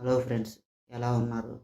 Hello friends ఎలా ఉన్నారు?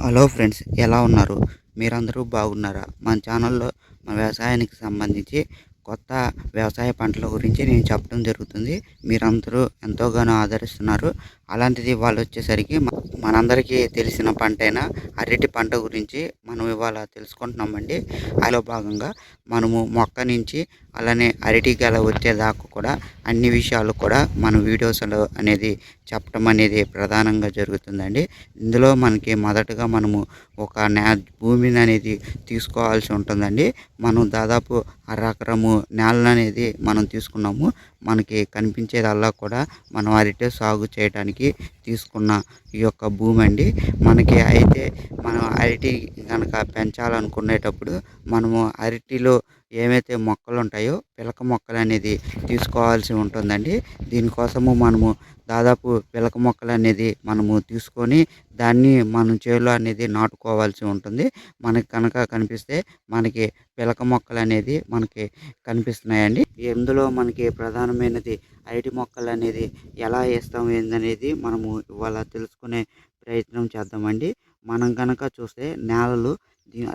Hello friends ఎలా ఉన్నారు? మీరందరూ బాగున్నారా? మన ఛానల్లో మన వ్యవసాయానికి సంబంధించి కొత్త వ్యవసాయ పంటల గురించి నేను చెప్పడం జరుగుతుంది. మీరందరూ ఎంతోగానో ఆదరిస్తున్నారు. అలాంటిది వాళ్ళు వచ్చేసరికి మా మనందరికీ తెలిసిన పంట అయిన అరటి పంట గురించి మనం ఇవాళ తెలుసుకుంటున్నామండి. అందులో భాగంగా మనము మొక్క నుంచి అలానే అరటి గల వచ్చేదాకా కూడా అన్ని విషయాలు కూడా మన వీడియోస్లో అనేది చెప్పడం అనేది ప్రధానంగా జరుగుతుందండి. ఇందులో మనకి మొదటగా మనము ఒక నే భూమిని అనేది తీసుకోవాల్సి ఉంటుందండి. మనం దాదాపు అరకరము నేలను అనేది మనం తీసుకున్నాము. మనకి కనిపించేదల్లా కూడా మనం అరటి సాగు చేయడానికి తీసుకున్న ఈ యొక్క భూమి అండి మనకి అయితే మనం అరటి కనుక పెంచాలనుకునేటప్పుడు మనము అరటిలో ఏమైతే మొక్కలు ఉంటాయో పిలక మొక్కలు అనేది తీసుకోవాల్సి ఉంటుందండి. దీనికోసము మనము దాదాపు పిలక మొక్కలు అనేది మనము తీసుకొని దాన్ని మనం చేలో అనేది నాటుకోవాల్సి ఉంటుంది. మనకి కనుక కనిపిస్తే మనకి పిలక మొక్కలు అనేది మనకి కనిపిస్తున్నాయండి. ఇందులో మనకి ప్రధానమైనది అరటి మొక్కలు అనేది ఎలా వేస్తాం ఏందనేది మనము ఇవాళ తెలుసుకునే ప్రయత్నం చేద్దామండి. మనం కనుక చూస్తే నేలలు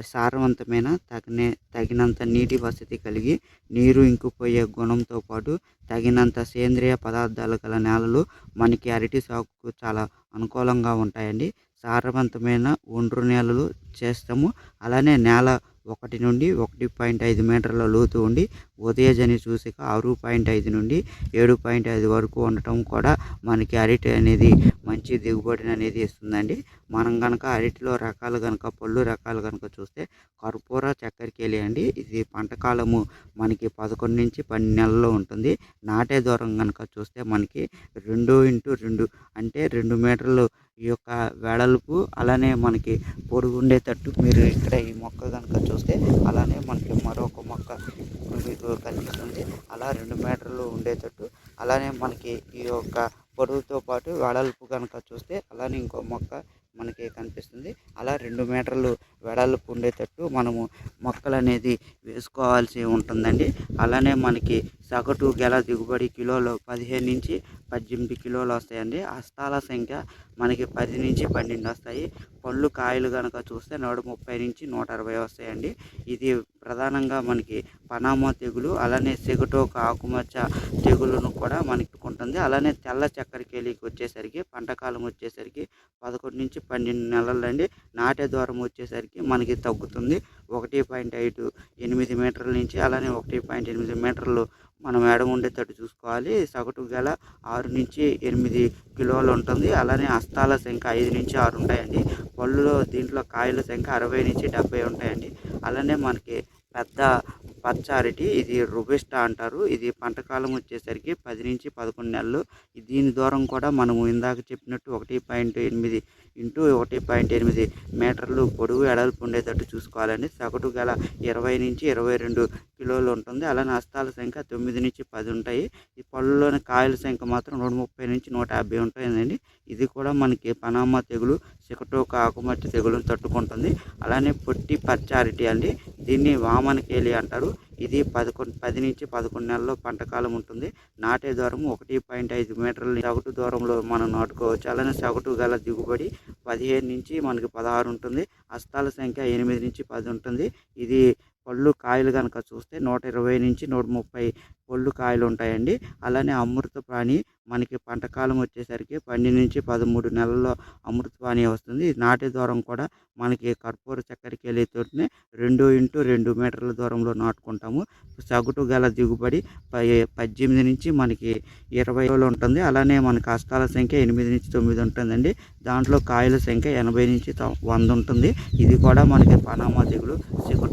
సారవంతమైన తగిన తగినంత నీటి వసతి కలిగి నీరు ఇంకిపోయే గుణంతో పాటు తగినంత సేంద్రియ పదార్థాలు గల నేలలు మనకి అరటి సాగుకు చాలా అనుకూలంగా ఉంటాయండి. సారవంతమైన ఒండ్రు నేలలు చేస్తాము. అలానే నేల ఒకటి నుండి ఒకటి పాయింట్ ఐదు మీటర్ల లోతు ఉండి ఉదయజని చూసిక ఆరు పాయింట్ ఐదు నుండి ఏడు పాయింట్ ఐదు వరకు ఉండటం కూడా మనకి అరటి అనేది మంచి దిగుబడిని అనేది ఇస్తుందండి. మనం కనుక అరటిలో రకాలు కనుక పళ్ళు రకాలు కనుక చూస్తే కర్పూర చక్కెరకేళి అండి. ఇది పంట కాలము మనకి పదకొండు నుంచి పన్నెండు నెలల్లో ఉంటుంది. నాటే దూరం కనుక చూస్తే మనకి రెండు ఇంటూ రెండు అంటే రెండు మీటర్లు ఈ యొక్క వెడల్పు అలానే మనకి పొడుగు ఉండేటట్టు మీరు ఇక్కడ ఈ మొక్క కనుక చూస్తే అలానే మనకి మరొక మొక్క మీకు కనిపిస్తుంది. అలా రెండు మీటర్లు ఉండేటట్టు అలానే మనకి ఈ యొక్క పొడవుతో పాటు వెడల్పు కనుక చూస్తే అలానే ఇంకో మొక్క మనకి కనిపిస్తుంది. అలా రెండు మీటర్లు వెడల్పు ఉండేటట్టు మనము మొక్కలు అనేది వేసుకోవాల్సి ఉంటుందండి. అలానే మనకి సగటు గెల దిగుబడి కిలోలు పదిహేను నుంచి పద్దెనిమిది కిలోలు వస్తాయండి. హస్తాల సంఖ్య మనకి పది నుంచి పన్నెండు వస్తాయి. పళ్ళు కాయలు కనుక చూస్తే నూట ముప్పై నుంచి నూట అరవై వస్తాయండి. ఇది ప్రధానంగా మనకి పనామా తెగులు అలానే సెగటోక ఆకుమచ్చ తెగులును కూడా మనకి ఉంటుంది అలానే తెల్ల చక్కెరకేళికి వచ్చేసరికి పంటకాలం వచ్చేసరికి పదకొండు నుంచి పన్నెండు నెలలండి. నాటే దూరం వచ్చేసరికి మనకి తగ్గుతుంది. ఒకటి పాయింట్ ఐదు ఎనిమిది మీటర్ల నుంచి అలానే ఒకటి పాయింట్ ఎనిమిది మీటర్లు మనం ఎడమ ఉండేటట్టు చూసుకోవాలి. సగటు గల ఆరు నుంచి ఎనిమిది కిలోలు ఉంటుంది. అలానే హస్తాల సంఖ్య ఐదు నుంచి ఆరు ఉంటాయండి. పళ్ళులో దీంట్లో కాయల సంఖ్య అరవై నుంచి డెబ్బై ఉంటాయండి. అలానే మనకి పెద్ద పచ్చ అరటి ఇది రుబిస్టా అంటారు. ఇది పంటకాలం వచ్చేసరికి పది నుంచి పదకొండు నెలలు. దీని దూరం కూడా మనము ఇందాక చెప్పినట్టు ఒకటి పాయింట్ ఎనిమిది ఇంటూ ఒకటి పాయింట్ ఎనిమిది మీటర్లు పొడవు ఎడల్పు ఉండేటట్టు చూసుకోవాలండి. సగటు గల ఇరవై నుంచి ఇరవై రెండు కిలోలు ఉంటుంది. అలానే హస్తాల సంఖ్య తొమ్మిది నుంచి పది ఉంటాయి. ఈ పళ్ళలోని కాయల సంఖ్య మాత్రం నూట ముప్పై నుంచి నూట యాభై ఉంటుందండి ఇది కూడా మనకి పనామా తెగులు సికటోక ఆకుమట్టి తెగులును తట్టుకుంటుంది. అలానే పొట్టి పచ్చారిటీ అండి. దీన్ని వామనకేలి అంటారు. ఇది పదకొండు పది నుంచి పదకొండు నెలల్లో పంట కాలం ఉంటుంది. నాటే దూరం ఒకటి పాయింట్ ఐదు మీటర్ల సగటు దూరంలో మనం నాటుకోవచ్చు. అలానే సగటు గల దిగుబడి పదిహేను నుంచి మనకి పదహారు ఉంటుంది. హస్తాల సంఖ్య ఎనిమిది నుంచి పది ఉంటుంది. ఇది పళ్ళు కాయలు కనుక చూస్తే నూట ఇరవై నుంచి నూట ముప్పై పళ్ళు కాయలు ఉంటాయండి. అలానే అమృత ప్రాణి మనకి పంటకాలం వచ్చేసరికి పన్నెండు నుంచి పదమూడు నెలల్లో అమృతవాణి వస్తుంది. ఇది నాటే దూరం కూడా మనకి కర్పూర చక్కెరకి వెళ్ళేతోటినే రెండు ఇంటూ రెండు మీటర్ల దూరంలో నాటుకుంటాము. సగటు గల దిగుబడి ప- పద్దెనిమిది నుంచి మనకి ఇరవై ఉంటుంది. అలానే మనకి కష్టాల సంఖ్య ఎనిమిది నుంచి తొమ్మిది ఉంటుందండి. దాంట్లో కాయల సంఖ్య ఎనభై నుంచి వంద ఉంటుంది. ఇది కూడా మనకి పనామా తెగులు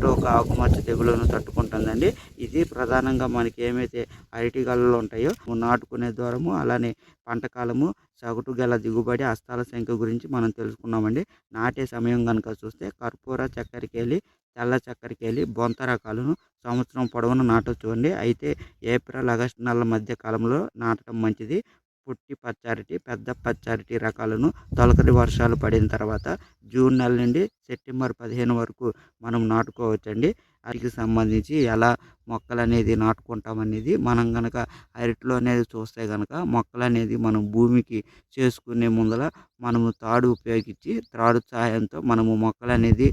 ఒక ఆకుమచ్చ తెగులను తట్టుకుంటుందండి. ఇది ప్రధానంగా మనకి ఏమైతే అరటి గలలో ఉంటాయో నాటుకునే దూరము. అలానే పంట కాలము సగటు గల దిగుబడి హస్తాల సంఖ్య గురించి మనం తెలుసుకున్నామండి. నాటే సమయం కనుక చూస్తే కర్పూర చక్కెరకేళి తెల్ల చక్కెరకేళి బొంత రకాలను సంవత్సరం పొడవును నాటొచ్చు అండి అయితే ఏప్రిల్ ఆగస్టు నెలల మధ్య కాలంలో నాటడం మంచిది. పుట్టి పచ్చారిటీ పెద్ద పచ్చారిటి రకాలను తొలకరి వర్షాలు పడిన తర్వాత జూన్ నెల నుండి సెప్టెంబర్ పదిహేను వరకు మనం నాటుకోవచ్చండి. అరికి సంబంధించి ఎలా మొక్కలు అనేది నాటుకుంటాం అనేది మనం కనుక అరటిలో అనేది చూస్తే కనుక మొక్కలు అనేది మనం భూమికి చేసుకునే ముందర మనము తాడు ఉపయోగించి తాడు సహాయంతో మనము మొక్కలు అనేది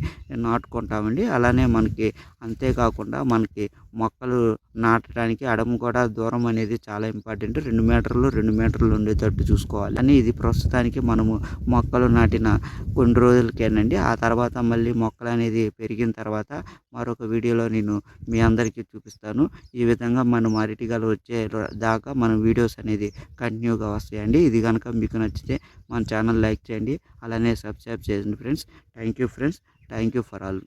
నాటుకుంటామండి. అలానే మనకి అంతేకాకుండా మనకి మొక్కలు నాటడానికి అడము కూడా దూరం అనేది చాలా ఇంపార్టెంట్. రెండు మీటర్లు రెండు మీటర్లు ఉండేటట్టు చూసుకోవాలి. అని ఇది ప్రస్తుతానికి మనము మొక్కలు నాటిన కొన్ని రోజులకేనండి. ఆ తర్వాత మళ్ళీ మొక్కలు అనేది పెరిగిన తర్వాత మరొక వీడియోలో నేను మీ అందరికీ చూపిస్తాను. ఈ విధంగా మనం అరటిగలు వచ్చే దాకా మన వీడియోస్ అనేది కంటిన్యూగా వస్తాయండి. ఇది కనుక మీకు నచ్చితే మన ఛానల్ లైక్ చేయండి. అలానే సబ్స్క్రైబ్ చేయండి friends. Thank you friends. Thank you for all.